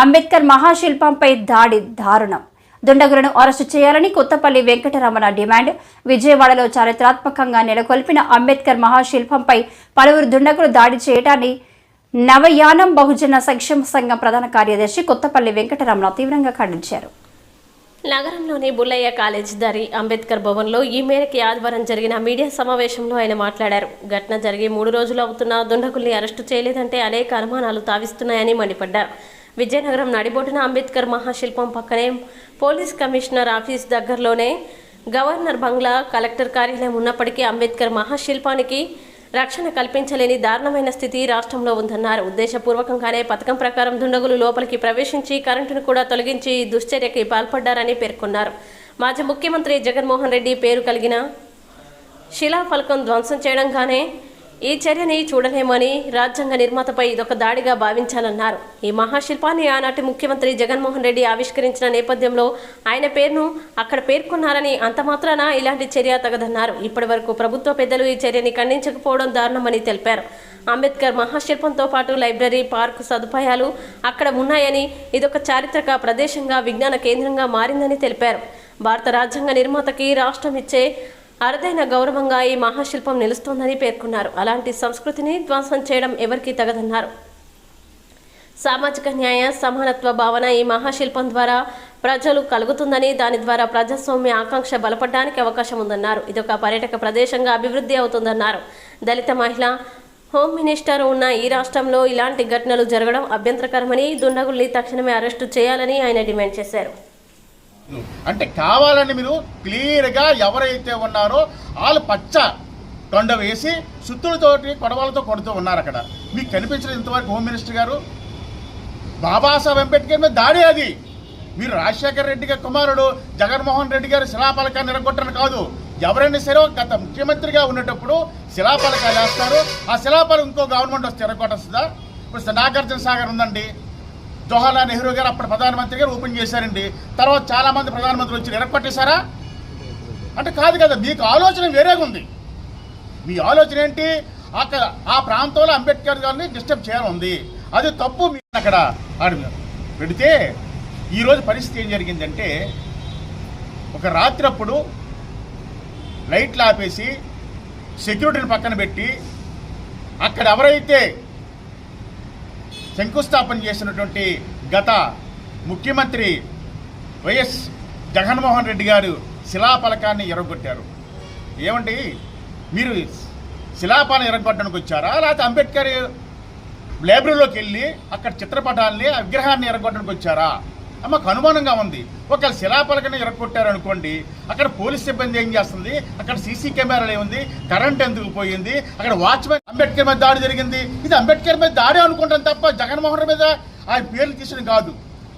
అంబేద్కర్ మహాశిల్పంపై దాడి దారుణం. దుండగులను అరెస్టు చేయాలని కొత్తపల్లి వెంకటరమణ డిమాండ్. విజయవాడలో చారిత్రాత్మకంగా నెలకొల్పిన అంబేద్కర్ మహాశిల్పంపై పలువురు దుండగులు దాడి చేయడాన్ని నవయానం బహుజన సంక్షేమ సంఘం ప్రధాన కార్యదర్శి కొత్తపల్లి వెంకటరమణ తీవ్రంగా ఖండించారు. నగరంలోని బుల్లయ్య కాలేజ్ దారి అంబేద్కర్ భవన్లో ఈ మేరకు ఆదివారం జరిగిన మీడియా సమావేశంలో ఆయన మాట్లాడారు. ఘటన జరిగి మూడు రోజులు అవుతున్నా దుండగుల్ని అరెస్టు చేయలేదంటే అనేక అనుమానాలు తావిస్తున్నాయని మండిపడ్డారు. విజయనగరం నడిబొడ్డున అంబేద్కర్ మహాశిల్పం పక్కనే పోలీస్ కమిషనర్ ఆఫీస్ దగ్గరలోనే గవర్నర్ బంగ్లా కలెక్టర్ కార్యాలయం ఉన్నప్పటికీ అంబేద్కర్ మహాశిల్పానికి రక్షణ కల్పించలేని దారుణమైన స్థితి రాష్ట్రంలో ఉందన్నారు. ఉద్దేశపూర్వకంగానే పథకం ప్రకారం దుండగులు లోపలికి ప్రవేశించి కరెంటును కూడా తొలగించి దుశ్చర్యకి పాల్పడ్డారని పేర్కొన్నారు. మాజీ ముఖ్యమంత్రి జగన్మోహన్ రెడ్డి పేరు కలిగిన శిలాఫలకం ధ్వంసం చేయడంగానే ఈ చర్యని చూడలేమని రాజ్యాంగ నిర్మాతపై ఇదొక దాడిగా భావించాలన్నారు. ఈ మహాశిల్పాన్ని ఆనాటి ముఖ్యమంత్రి జగన్మోహన్ రెడ్డి ఆవిష్కరించిన నేపథ్యంలో ఆయన పేరును అక్కడ పేర్కొన్నారని అంత మాత్రాన ఇలాంటి చర్య తగదన్నారు. ఇప్పటి వరకు ప్రభుత్వ పెద్దలు ఈ చర్యని ఖండించకపోవడం దారుణమని తెలిపారు. అంబేద్కర్ మహాశిల్పంతో పాటు లైబ్రరీ పార్క్ సదుపాయాలు అక్కడ ఉన్నాయని ఇదొక చారిత్రక ప్రదేశంగా విజ్ఞాన కేంద్రంగా మారిందని తెలిపారు. భారత రాజ్యాంగ నిర్మాతకి రాష్ట్రం ఇచ్చే అరుదైన గౌరవంగా ఈ మహాశిల్పం నిలుస్తోందని పేర్కొన్నారు. అలాంటి సంస్కృతిని ధ్వంసం చేయడం ఎవరికీ తగదన్నారు. సామాజిక న్యాయ సమానత్వ భావన ఈ మహాశిల్పం ద్వారా ప్రజలు కలుగుతుందని దాని ద్వారా ప్రజాస్వామ్య ఆకాంక్ష బలపడడానికి అవకాశం ఉందన్నారు. ఇదొక పర్యాటక ప్రదేశంగా అభివృద్ధి అవుతుందన్నారు. దళిత మహిళ హోమ్ మినిస్టర్ ఉన్న ఈ రాష్ట్రంలో ఇలాంటి ఘటనలు జరగడం అభ్యంతరకరమని దుండగుల్ని తక్షణమే అరెస్టు చేయాలని ఆయన డిమాండ్ చేశారు. అంటే కావాలని మీరు క్లియర్గా ఎవరైతే ఉన్నారో వాళ్ళు పచ్చ కొండ వేసి సుత్తులతోటి కొడవలతో కొడుతూ ఉన్నారు అక్కడ. మీకు కనిపించలేదు ఇంతవరకు హోమ్ మినిస్టర్ గారు? బాబాసాహెబ్ అంబేద్కర్ మీద దాడి అది. మీరు రాజశేఖర రెడ్డి గారి కుమారుడు జగన్మోహన్ రెడ్డి గారు శిలాపలకాన్ని నిరగొట్టడం కాదు. ఎవరైనా సరే గత ముఖ్యమంత్రిగా ఉన్నప్పుడు శిలాపలకాలు వేస్తారు. ఆ శిలాపలకం ఇంకో గవర్నమెంట్ వస్తే ఎరగొట్టొస్తుందా ఇప్పుడు నాగార్జున సాగర్ ఉందండి. జవహర్లాల్ నెహ్రూ గారు అప్పుడు ప్రధానమంత్రి గారు ఓపెన్ చేశారండి. తర్వాత చాలా మంది ప్రధానమంత్రులు వచ్చి ఎరగొట్టేశారా అంటే కాదు కదా మీకు ఆలోచన వేరేగా ఉంది. మీ ఆలోచన ఏంటి? అక్కడ ఆ ప్రాంతంలో అంబేద్కర్ గారిని డిస్టర్బ్ చేయాలని ఉంది అది తప్పు మీరు అక్కడ. ఆడ పెడితే ఈరోజు పరిస్థితి ఏం జరిగిందంటే ఒక రాత్రి అప్పుడు లైట్లు ఆపేసి సెక్యూరిటీని పక్కన పెట్టి అక్కడ ఎవరైతే శంకుస్థాపన చేసినటువంటి గత ముఖ్యమంత్రి వైఎస్ జగన్మోహన్ రెడ్డి గారు శిలాఫలకాన్ని ఎరగొట్టారు. ఏమండి? మీరు శిలాపాలను ఎరగొట్టడానికి వచ్చారా? లేకపోతే అంబేద్కర్ లైబ్రరీలోకి వెళ్ళి అక్కడ చిత్రపటాలని విగ్రహాన్ని ఎరగొట్టడానికి వచ్చారా? మాకు అనుమానంగా ఉంది. ఒకవేళ శిలాపలకని ఎరగొట్టారు అనుకోండి అక్కడ పోలీస్ సిబ్బంది ఏం చేస్తుంది? అక్కడ సీసీ కెమెరాలు ఏముంది? కరెంట్ ఎందుకు పోయింది? అక్కడ వాచ్మెన్ అంబేద్కర్ మీద దాడి జరిగింది. ఇది అంబేద్కర్ మీద దాడి అనుకుంటాం తప్ప జగన్మోహన్ మీద ఆయన పేర్లు తీసిన కాదు.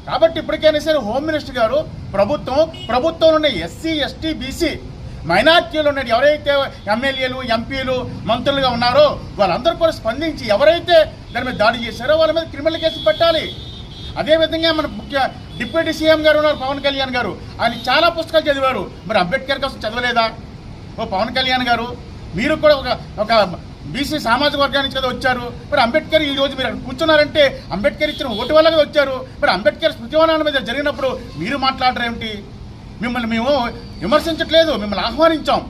కాబట్టి ఇప్పటికైనా సరే హోమ్ మినిస్టర్ గారు ప్రభుత్వం ప్రభుత్వంలో ఉన్న ఎస్సీ ఎస్టీ బీసీ మైనార్టీలు ఉన్న ఎవరైతే ఎమ్మెల్యేలు ఎంపీలు మంత్రులుగా ఉన్నారో వాళ్ళందరూ కూడా స్పందించి ఎవరైతే దాని మీద దాడి చేశారో వాళ్ళ మీద క్రిమినల్ కేసు పెట్టాలి. అదేవిధంగా మన ముఖ్య డిప్యూటీ సీఎం గారు ఉన్నారు పవన్ కళ్యాణ్ గారు. ఆయన చాలా పుస్తకాలు చదివారు. మరి అంబేద్కర్ కోసం చదవలేదా? ఓ పవన్ కళ్యాణ్ గారు మీరు కూడా ఒక ఒక బీసీ సామాజిక వర్గానికి కదా వచ్చారు. మరి అంబేద్కర్ ఈ రోజు మీరు కూర్చున్నారంటే అంబేద్కర్ ఇచ్చిన ఓటు వల్ల వచ్చారు. మరి అంబేద్కర్ స్మృతివనాల మీద జరిగినప్పుడు మీరు మాట్లాడరేమిటి? మిమ్మల్ని మేము విమర్శించట్లేదు మిమ్మల్ని ఆహ్వానించాం.